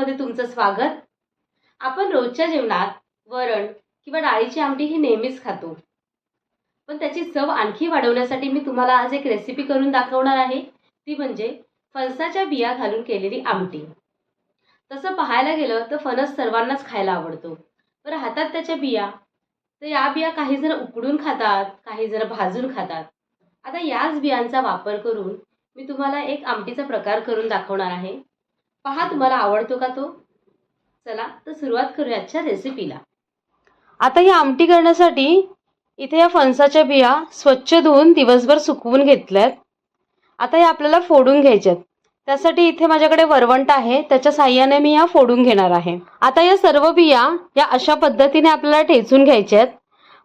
मध्ये तुमचं स्वागत. आपण रोजच्या जेवणात वरण किंवा डाळीची आमटी ही नेहमीच खातो. पण त्याची चव आणखी वाढवण्यासाठी मी तुम्हाला आज एक रेसिपी करून दाखवणार आहे. ती म्हणजे फणसाच्या बिया घालून केलेली आमटी. तसं पाहायला गेलं तर फणस सर्वांनाच खायला आवडतो. पण हातात त्याच्या बिया. तर या बिया काही जण उकडून खातात काही जण भाजून खातात. आता याच बियांचा वापर करून मी तुम्हाला एक आमटीचा प्रकार करून दाखवणार आहे. पहा तुम्हाला आवडतो का तो? चला तर सुरुवात करूया आजच्या रेसिपीला आता ही आमटी करण्यासाठी इथे या फणसाच्या बिया स्वच्छ धुवून दिवसभर सुकवून घेतल्यात. आता या आपल्याला फोडून घ्यायच्यात त्यासाठी इथे माझ्याकडे वरवंट आहे त्याच्या साह्याने मी ह्या फोडून घेणार आहे. आता या सर्व बिया या अशा पद्धतीने आपल्याला ठेचून घ्यायच्या आहेत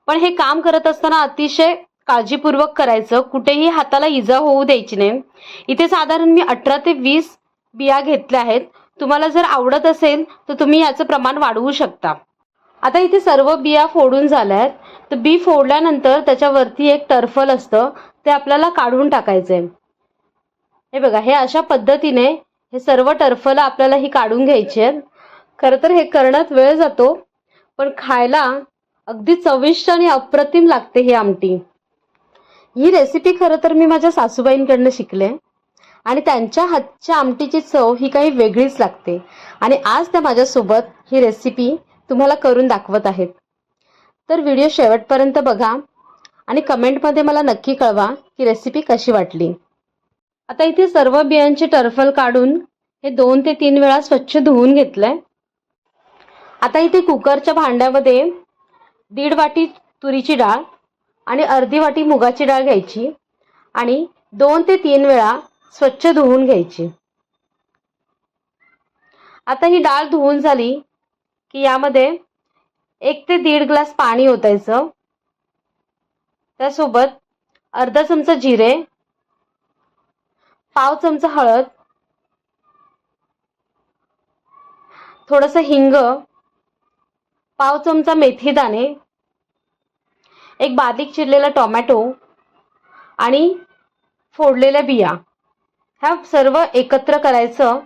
पण हे काम करत असताना अतिशय काळजीपूर्वक करायचं. कुठेही हाताला इजा होऊ द्यायची नाही. इथे साधारण मी अठरा ते वीस बिया घेतल्या आहेत. तुम्हाला जर आवडत असेल तर तुम्ही याचं प्रमाण वाढवू शकता. आता इथे सर्व बिया फोडून झाल्या आहेत. तर बी फोडल्यानंतर त्याच्यावरती एक टर्फल असतं. ते आपल्याला काढून टाकायचं आहे हे बघा हे अशा पद्धतीने हे सर्व टर्फल आपल्याला ही काढून घ्यायची आहेत. खरं तर हे करण्यात वेळ जातो पण खायला अगदी चविष्ट आणि अप्रतिम लागते ही आमटी. ही रेसिपी खरं तर मी माझ्या सासूबाईंकडनं शिकले. आणि त्यांच्या हातच्या आमटीची चव ही काही वेगळीच लागते. आणि आज त्या माझ्यासोबत ही रेसिपी तुम्हाला करून दाखवत आहेत. तर व्हिडिओ शेवटपर्यंत बघा आणि कमेंटमध्ये मला नक्की कळवा की रेसिपी कशी वाटली. आता इथे सर्व बियांचे टर्फल काढून हे दोन ते तीन वेळा स्वच्छ धुवून घेतलंय. आता इथे कुकरच्या भांड्यामध्ये दीड वाटी तुरीची डाळ आणि अर्धी वाटी मुगाची डाळ घ्यायची आणि दोन ते तीन वेळा स्वच्छ धुवून घ्यायची. आता ही डाळ धुवून झाली की यामध्ये एक ते दीड ग्लास पाणी ओतायचं. त्यासोबत अर्धा चमचा जिरे पाव चमचा हळद थोडंसं हिंग पाव चमचा मेथी दाणे एक बारीक चिरलेला टोमॅटो आणि फोडलेल्या बिया. ह्या सर्व एकत्र करायचं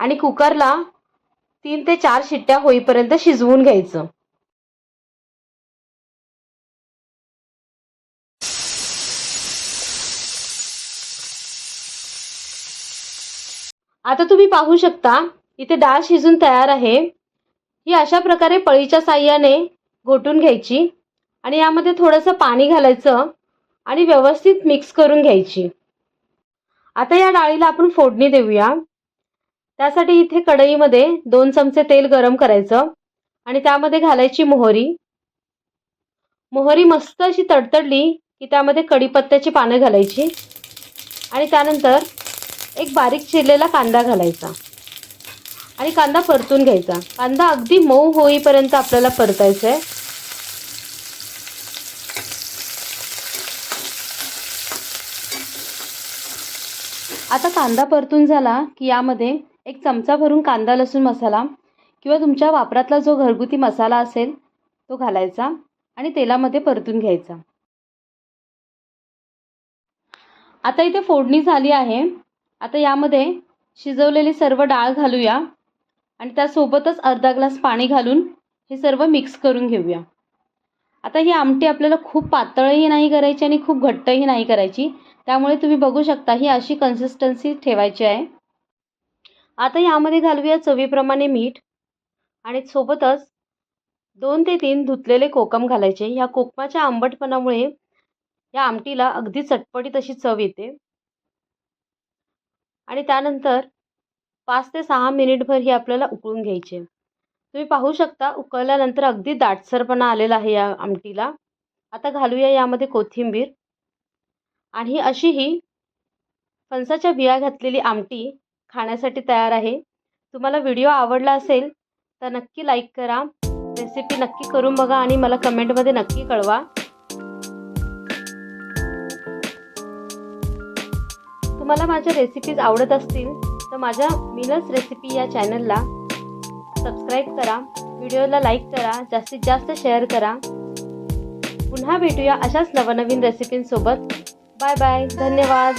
आणि कुकरला तीन ते चार शिट्ट्या होईपर्यंत शिजवून घ्यायचं. आता तुम्ही पाहू शकता इथे डाळ शिजून तयार आहे. ही अशा प्रकारे पळीच्या साह्याने घोटून घ्यायची आणि यामध्ये थोडंसं पाणी घालायचं आणि व्यवस्थित मिक्स करून घ्यायची. आता या डाळीला आपण फोडणी देऊया. त्यासाठी इथे कढईमध्ये दोन चमचे तेल गरम करायचं आणि त्यामध्ये घालायची मोहरी. मोहरी मस्त अशी तडतडली की त्यामध्ये कढीपत्त्याची पानं घालायची आणि त्यानंतर एक बारीक चिरलेला कांदा घालायचा आणि कांदा परतून घ्यायचा. कांदा अगदी मऊ होईपर्यंत आपल्याला परतायचा आहे आता कांदा परतून झाला की यामध्ये एक चमचा भरून कांदा लसूण मसाला किंवा तुमच्या वापरातला जो घरगुती मसाला असेल तो घालायचा आणि तेलामध्ये परतून घ्यायचा. आता इथे फोडणी झाली आहे. आता यामध्ये शिजवलेली सर्व डाळ घालूया आणि त्यासोबतच अर्धा ग्लास पाणी घालून हे सर्व मिक्स करून घेऊया. आता ही आमटी आपल्याला खूप पातळही नाही करायची आणि खूप घट्टही नाही करायची. त्यामुळे तुम्ही बघू शकता ही अशी कन्सिस्टन्सी ठेवायची आहे. आता यामध्ये घालूया चवीप्रमाणे मीठ आणि सोबतच दोन ते तीन धुतलेले कोकम घालायचे. ह्या कोकमाच्या आंबटपणामुळे या आमटीला अगदी चटपटीत अशी चव येते. आणि त्यानंतर पाच ते सहा मिनिटभर ही आपल्याला उकळून घ्यायची. तुम्ही पाहू शकता उकळल्यानंतर अगदी दाटसरपणा आलेला आहे या आमटीला. आता घालूया यामध्ये कोथिंबीर. आणि अशी ही फणसाच्या बिया घातलेली आमटी खाण्यासाठी तयार आहे. तुम्हाला व्हिडिओ आवडला असेल तर नक्की लाईक करा. रेसिपी नक्की करून बघा आणि मला कमेंटमध्ये नक्की कळवा. तुम्हाला माझ्या रेसिपीज आवडत असतील तर माझ्या मिनस रेसिपी या चॅनलला सबस्क्राईब करा. व्हिडिओला लाईक करा. जास्तीत जास्त शेअर करा. पुन्हा भेटूया अशाच नवनवीन रेसिपींसोबत बाय बाय धन्यवाद.